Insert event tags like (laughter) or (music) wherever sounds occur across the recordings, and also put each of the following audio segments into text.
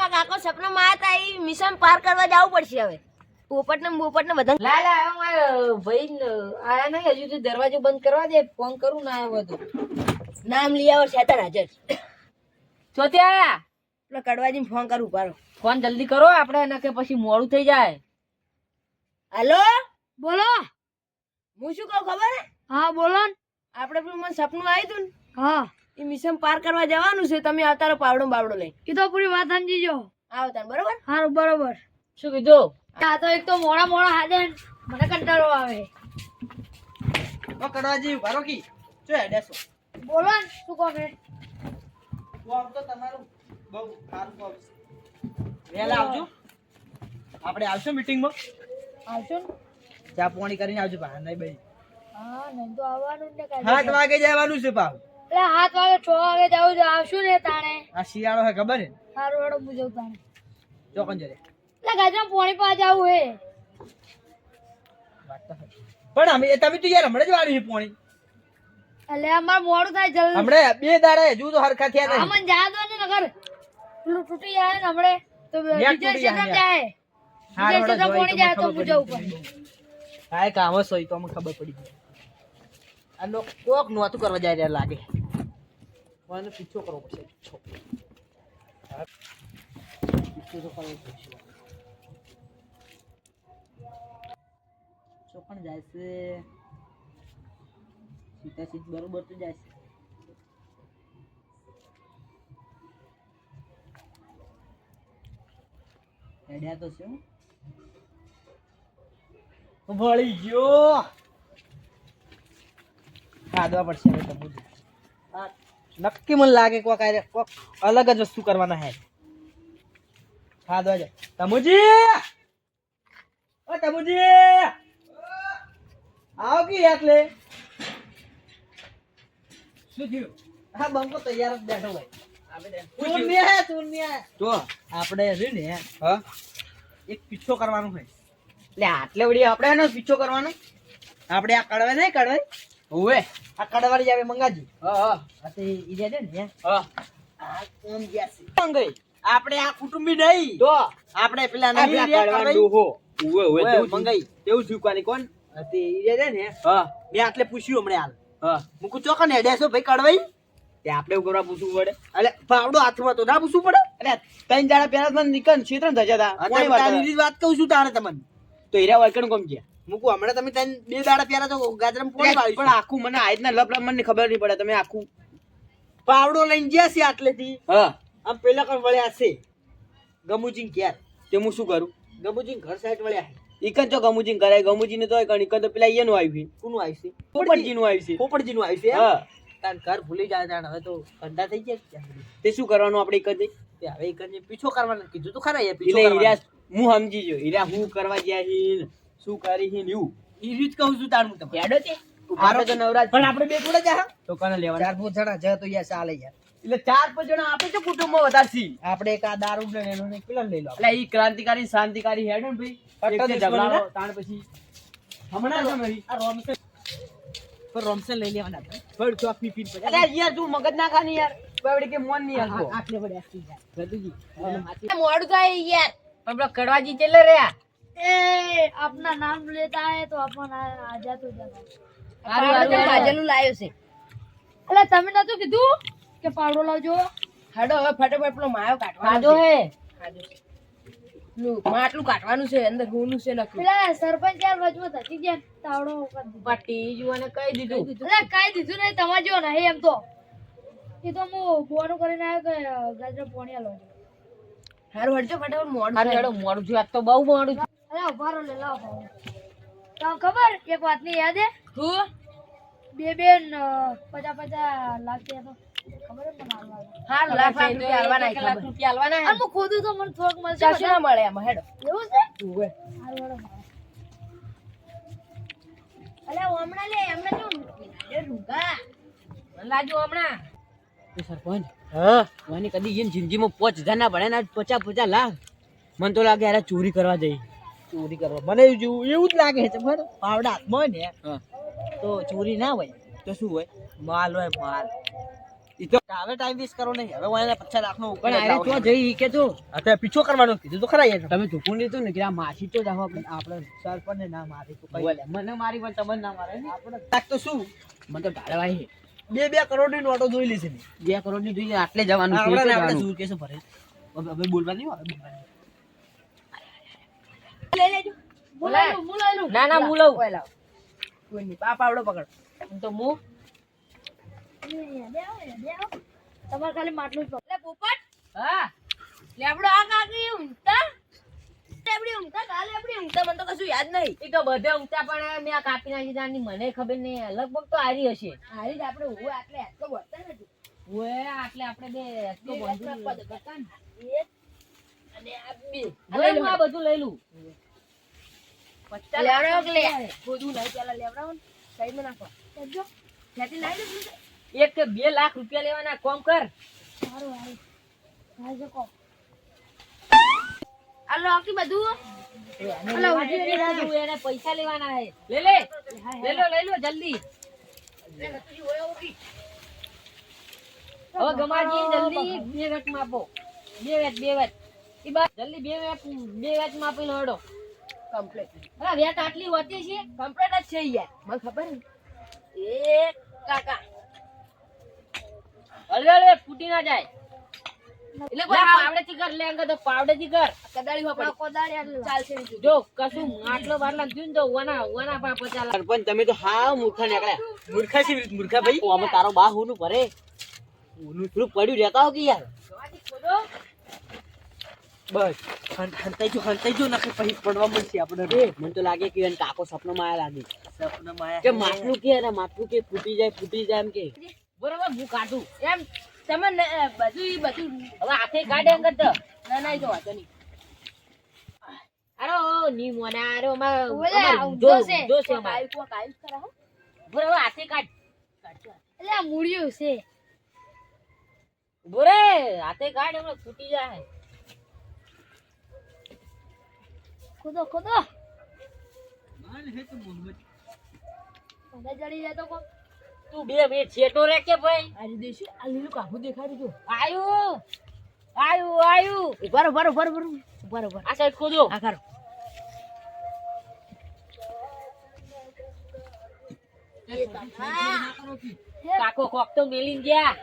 માં કાકો સપના માં હતા એ મિશન પાર કરવા જવું પડશે હવે. પોપટ ને બોપટ ને બધા લા લા હવે મારા ભાઈ આયા નહીં હજુ તો દરવાજો બંધ કરવા દે ફોન કરું ના આવ્યો તો. નામ લઈ આવો શેતાન હાજર. ચોથી આયા? પેલા કડવાજી ફોન કરું પારો ફોન જલ્દી કરો આપણે એના કે પછી મોડું થઈ જાય. હાલો? બોલો. હું શું કહું ખબર હે? હા બોલો ને. આપણે પેલું મને સપનું આવ્યું હતું ને? હા. એ મિશન પાર કરવા જવાનું છે તમે અત્યારે પાવડો બાવડો લઈ એ તો પૂરી વાત સમજીજો આવતા બરોબર? સારું બરોબર. શું કીધું? આ તો એક તો મોડા મોડા હાજર મને કંટાળો આવે. કડવાજી ભરો કી? જો હેડેસો બોલો શું કહો કે કોમ તો તમારું બહુ સારું કોમ વેલા આવજો. આપણે આવશું મીટિંગમાં આવશો ચા પાણી કરીને આવજો બહાર નહીં ભાઈ હા નહીં તો આવવાનું ને કાલે. સાત વાગે જવાનું છે પાવ એટલે સાત વાગે છ વાગે જવું છે. આવશું ને તાણે? આ શિયાળો હે ખબર હે સારું હેડો હું જઉં તાણે. ચોકન જરે એટલે ગાજરા પોણી પા જવું હે. તો. પણ અમે તમે તો યાર હમણે જ વાળી છે પોણી. એટલે અમાર મોડું થાય જલ્દી. હમણે બે દાડા હજુ તો હરખા થયા નહીં. અમન જા દો ને નગર પેલું તૂટી જાય ને હમણે તો બીજા જાય, ક્ષેત્રમાં જાય. બીજા ક્ષેત્રમાં પોણી જાય તો હું જવું પડે હા કામ હોય તો અમને ખબર પડી ગઈ. આ લોક કોક નોતું કરવા જાય લાગે. કોઈનો પીછો કરવો પડશે પીછો પીછો તો કરવો પડશે પીછો પણ જાય છે સીધા સીધ બરોબર તો જાય છે હેડ્યા તો છે. વળી ગયો. ખાધવા પડશે હવે નક્કી મને લાગે કોક આરે કોક અલગ જ વસ્તુ કરવાના હે હા દોજે તમુજી ઓ તમુજી આવો કી એટલે શું થયું? હા બંકો તૈયાર જ બેઠો ભાઈ આપણે છે ને એક પીછો કરવાનો હોય. એટલે આટલે વળી આપણે એનો પીછો કરવાનો? આપણે આ કડવે નહીં કડવાય હોવે આ કડવાળી જ આવે મંગાજી. હા હા. આ તે ઈ છે ને હા. આ કોમ ગયા છે? આપણે આ કુટુંબી નહીં. તો. આપણે પેલા નહીં કડવાઈ ઉવે ઉવે ઓવે, તેવું મંગાઈ. તેવું થયું કોણ? આ તે ઈ છે ને હા. મેં આટલે પૂછ્યું હમણાં હાલ. હા. મુકુ ચોકન હેડેસો ભાઈ કડવાઈ. તે આપણે એવું કરવા પૂછવું પડે. એટલે પાવડો હાથમાં તો ના પૂછવું પડે. અરે ત્રણ જાડા પહેલા મને નિકન ક્ષેત્ર થયા હતા. વાત કહું છું તારે તમને. તો હીરા વાયકણ કોમ ગયા મુકુ હમણાં તમે ત્રણ બે દાડા પહેલા તો ગાજરામાં પોણી પણ આખું મને આજના લપ લપ મને ખબર નહીં પડે તમે આખું પાવડો લઈને ગયા છે આટલેથી. હા. આમ પેલા કણ વળ્યા છે. ગમુજી ઘેર. તે હું શું કરું? ગમુજી ઘર સાઈડ વળ્યા છે. ઈકન જો ગમુજી કરાય ગમુજી ને તો કણ ઈકન તો પેલા ઈયનું આવ્યું કોનું આવી છે? પોપટજી નું આવ્યું છે. પોપટજી નું આવ્યું છે હા. તાર ઘર ભૂલી જાય તાન હવે તો કંડા થઈ ગયા સુધી. તે શું કરવાનું આપણે ઈકન તે હવે ઈ પીછો કરવાનું કીધું તો ખરા યાર પીછો કરવાનું. હું સમજી જો હીરા હું કરવા ગયા શું કરી હીન ન્યુ ઈ રીત કહું છું તાર હું તમને હેડો છે આપણે તો નવરાજ પણ આપણે બે થોડા જા. તો કને લેવા ચાર પાંચ જણા જાય તો યાર ચાલે યાર. એટલે ચાર પાંચ જણા આપણે તો કુટુંબમાં વધારે આપણે એક આ દારૂ ને એનો ને પેલા લઈ લો એટલે ઈ ક્રાંતિકારી શાંતિકારી હેડો ને ભાઈ. પટ્ટો એક ઝઘડાઓ, તાણ પછી હમણાં જ અમારી. આ રોમસે પર રોમસે લઈ લેવાના આપણે. બળ ચોક પી પી અરે યાર તું મગજ ના ખાની યાર. બાવડી કે મોન નહીં આ- હાલતો આટલે વળ્યા છે યાર. મોડું થાય યાર. પણ પેલા કડવાજી ચેલે રહ્યા. એ આપના નામ લેતા હે તો આપણ આઝાદ હો જાતા કાજલનું લાયો છે. એટલે તમે નતું કીધું કે પાવડો લાવજો? હેડો હવે ફટાફટ પેલો માયો કાઢવાનો ખાધો હે. માટલું કાઢવાનું છે અંદર હોનું છે લખ્યું. પેલા સરપંચ યાર મજબૂત હતી ગયા તાવડો. પટ્ટી જુવાને કહી દીધું? એટલે કહી દીધું નહીં તમારે જેવો નહીં એમ તો. એ તો હું બોનું કરીને આવ્યો કે ગાજર પોણિયા લો હારું હડજો ફટાફટ મોડું મોડું આજ તો બહુ મોડું. અરે ઊભા લે લાવો. તમને ખબર? એક વાતની યાદ હે? હું? બે બેન પચાસ પચાસ લાખ તો. ખબર હે મને હા લાખ રૂપિયા આલવાના લાખ રૂપિયા હાલવાના અને હું ખોદું તો મને થોડુંક મળશે કશું ના મળે એમાં હેડો. એવું છે? ઉવે. હારું હમણાં લે હમણાં જો એ રૂગા. મને હમણાં. તો સરપંચ હા. મને કદી જિંદગીમાં પાંચ હજાર ના ભણે ને પચાસ પચાસ લાખ. મને તો લાગે યાર ચોરી કરવા જઈ. ચોરી કરવા. મને એવું એવું જ લાગે છે ખબર પાવડા હાથમાં હોય ને તો ચોરી ના હોય. તો શું હોય? માલ હોય માલ. હવે ટાઈમ વેસ્ટ કરો નહીં. હવે હું પચાસ લાખ નો પણ આરે તો જઈ કે તો અત્યારે પીછો કરવાનો કીધું તો ખરા યાર તમે ઝૂકું લીધું ને કે આ માસી તો જાવ આપણે સરપંચ ને ના મારી તો મને મારી પણ તમને ના મારે. આપણે તો શું? મને તો ઢાળવાય છે. બે બે કરોડની નોટો જોઈ લીધી બે કરોડની જોઈએ આટલે જવાનું આપણે આપણે જવાનું. શું કેસે ભરે હવે હવે બોલવા નહીં આવે બોલવા નહીં. લઈ લેજો ના ના. હું લઉં કોઈ લાવ. કોઈ નહીં. આ પાવડો પકડ. તો હું તમારે ખાલી માટલું જ એટલે પોપટ. હા. લેબડો આ કાકી ઊંઘતા? લેબડી ઊંઘતા? કાલે લેબડી ઊંઘતા? મને તો કશું યાદ નહીં. એ તો બધે ઊંચા પણ મેં આ કાપી નાખી તાની મને ખબર નહીં. લગભગ તો હારી હશે. હારી જ આપણે હું આટલે આટલો બોલતા નથી. ઓએ આટલે આપણે બે આટલા ને. અને આ બે. હવે હું આ બધું લઈ લઉં. લે? એક કે બે લાખ રૂપિયા લેવાના કોમ કર. પૈસા લેવાના હે. લે લે. લઈ લો લઈ લો જલ્દી. હવે ગમાજી જલ્દી બે વેટ માપો. બે વેટ બે વેટ. ઈ બસ જલ્દી બે વેટ બે વેટ માપી હડો. કમ્પ્લીટ અલા વેટ આટલી હોતી છે? કમ્પ્લીટ જ છે યાર. મને ખબર ને કાકા. હળવે હળવે ફૂટી ના જાય. એટલે કોઈ આ પાવડેથી કર લે અંગર તો પાવડેથી કર. કદાળી માં કોદાળી ચાલશે જો કશું માટલો બાટલા થયું ને તો વના વના પા પચાસ સરપંચ તમે તો હા મૂર્ખા નીકળ્યા. મૂર્ખા છે મૂર્ખા ભાઈ. અમે તારો બા હુનું ભરે. હુનું થોડું પડ્યું રેતા હો કે યાર? બસ. હંતાઈ જો હંતાઈ જો નખે પછી પડવા મળશે આપણે મને તો લાગે કે એને કાકો સપનો માં લાગે. સપનો માયા કે માટલું કે અને માટલું કે ફૂટી જાય ફૂટી જાય એમ કે. બરોબર હું કાઢું. એમ તમે ન- બધું ઈ બધું હવે હાથે કાઢે અંગત તો ના ના જો તો વાંધો નહીં. અરે ની મોના અરે અમાર જો ઊંધો- છે. અમાર. કો કાઈ જ હો. બરોબર હાથે કાઢ. એટલે આ મૂળિયું છે. બોરે હાથે કાઢ હમણાં ફૂટી જાય. ખોદો ખોદો. બધા જડી જાય તો કો તું બે બે છેટો રે કે ભાઈ. આ રીતે શું? આ લીલું કાઢું દેખાડી જો આયુ આયુ આયુ. ઊભા ઊભા ઊભા ઊભા. ઊભા ઊભા. આ સાઈડ ખોદો. આ કરો. કાકો કોક તો મેલી ગયા.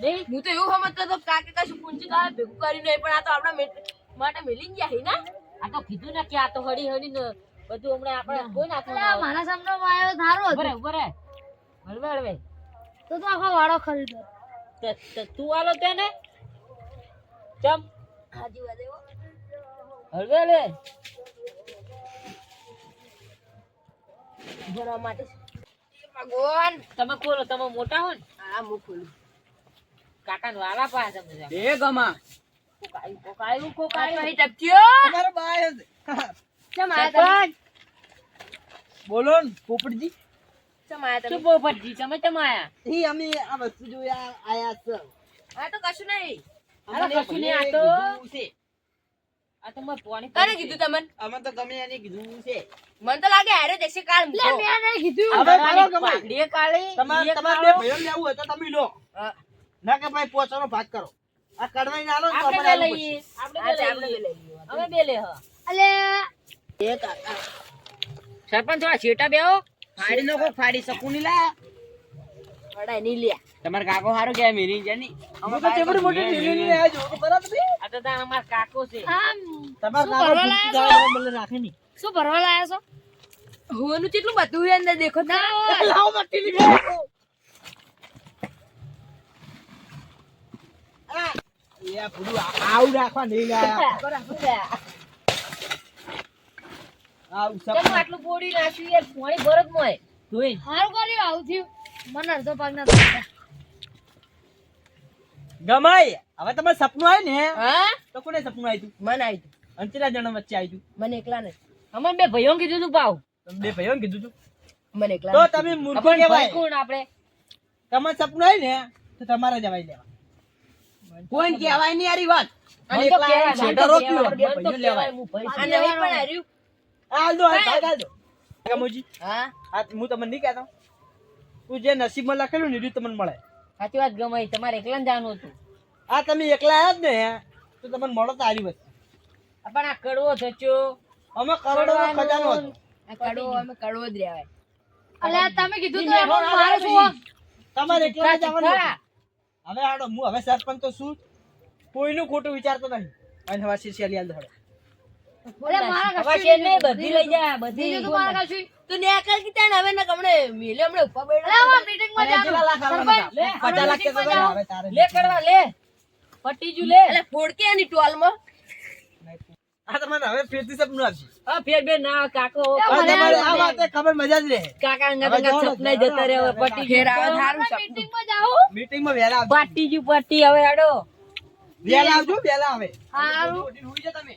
નહીં? હું તો એવું સમજતો હતો કાકે કશું પૂંછી કાઢે ભેગું કર્યું નહીં પણ આ તો આપણા માટે મેલી ગયા હી ના? આ તો કીધું ને કે આ તો હળી હળી ને બધું હમણાં આપણે કોઈ આ મારા સામે આવ્યો ધારો બરે બરે હળવે હળવે. તો તું આખો વાળો ખરીદો. તે- આલો તેને. ચમ. હાજી વાત હળવે હળવે. ભરવા માટે. ભગવાન. તમે ખોલો તમે મોટા હો ને. આ હું ખોલું. કાકા ને વાલા પાસે તમે એ ગમા. કોકાયું કોકાયું આ કોકાયું તો અહીં ટપક્યો તમારો બાય ચમ આયા તમે બોલો ને પોપટજી ચમ આયા તમે પોપટજી તમે ચમ આયા ઈ અમે આ વસ્તુ જોયા આયા છે આ તો કશું નહીં અરે કશું નહીં, આ તો- આ તો મારે પાણી કોને કીધું તમને અમે તો ગમે એને કીધું છે મને તો લાગે હારે જશે કાલ કીધું હવે મારો ગમે. પાઘડીએ તમારે તમારે બે કાળો. લેવું હોય તો તમે લો ના કે ભાઈ પોચાનો ભાગ કરો આ કડવાઈ ના લો તો આપણે અમારે બે આલવું લઈએ આપણે બે લઈએ. અમે બે લે હ. અલે. એ કાકા સરપંચ થોડા છેટા બેહો ફાડી નાખો ફાડી શકું નહીં લા વડાય નહીં લ્યા. તમાર કાકો હારો કે મેરી જાની. અમે તો ચેવડી મોટી ઢીલી લઈને આયા છો બરાબર છે. આ તો તાર અમાર કાકો છે. આમ તમારા શું કાકો મને રાખે શું ભરવા લાયા છો? હોવાનું કેટલું બધું અંદર દેખો. લાવો મટી લીધી. એ આ (laughs) આવું રાખવા નહીં લાયા. આવું કેમ આટલું બોડી નાખ્યું યાર પાણી ભરત મોય. ધોઈ. સારું કર્યું આવું થયું. મને અડધો ભાગ ના ગમાય હવે તમારે સપનું આવ્યું ને? હા? તો કોને સપનું આવ્યું મને આવી કેટલા જણા વચ્ચે આવ્યું મને એકલા ને અમાર બે ભાઈઓ કીધું તું પાવ. બે ભાઈઓ કીધું તું? મને એકલા તો તમે મૂર્ખો કહેવાય. કોણ આપણે. તમારે સપનું આવ્યું ને તો તમારે જવાય લેવા. કોઈ કહેવાય નહીં યારી વાત. અને તો કહેવાય, તો રોક્યો, બે મને તો ભાઈઓ લેવાય. કહેવાય, હું ભાઈ આ પણ હાર્યું હાલ દો હાલ ભાગ હાલ દો. કામોજી હા. આ હું તમને નહીં કહેતો. તું જે નસીબમાં લખેલું ને એ તમને મળે. સાચી વાત ગમાઈ તમારે એકલા જવાનું હતું. આ તમે એકલા આવ્યા જ ને તો તમને મળો તો આરી વસ્તુ પણ આ કડવો થચ્યો અમે કરોડો ખજાનો હતો. આ કડવો અમે કડવો જ રહેવાય. અલ્યા તમે કીધું તો મારે શું તમારે એકલા જવાનું હા. હવે હાડો હું હવે સરપંચ તો શું કોઈનું ખોટું વિચારતો નહીં. અને હવે શિષ્ય આલ. મારા કશું ને બધી લઈ જા બધી બીજું મારા કશું તું ને હવે ને કમણે મેલે હમણે સરપંચ? લે, લાખ તારે. લે કરવા લે. પટી જુ લે. એટલે ફોડકે આની ટોલમાં. આ તમને હવે ફેરથી સપનું આપશે હા ફેર બે ના કાકો. આ વાતે ખબર મજા જ રહે કાકા અંગા હવે અંગા જતા રહે પટી ઘેર આવે પાટી જુ પટી હવે આડો આવજો આવે. ઉઠીને તમે.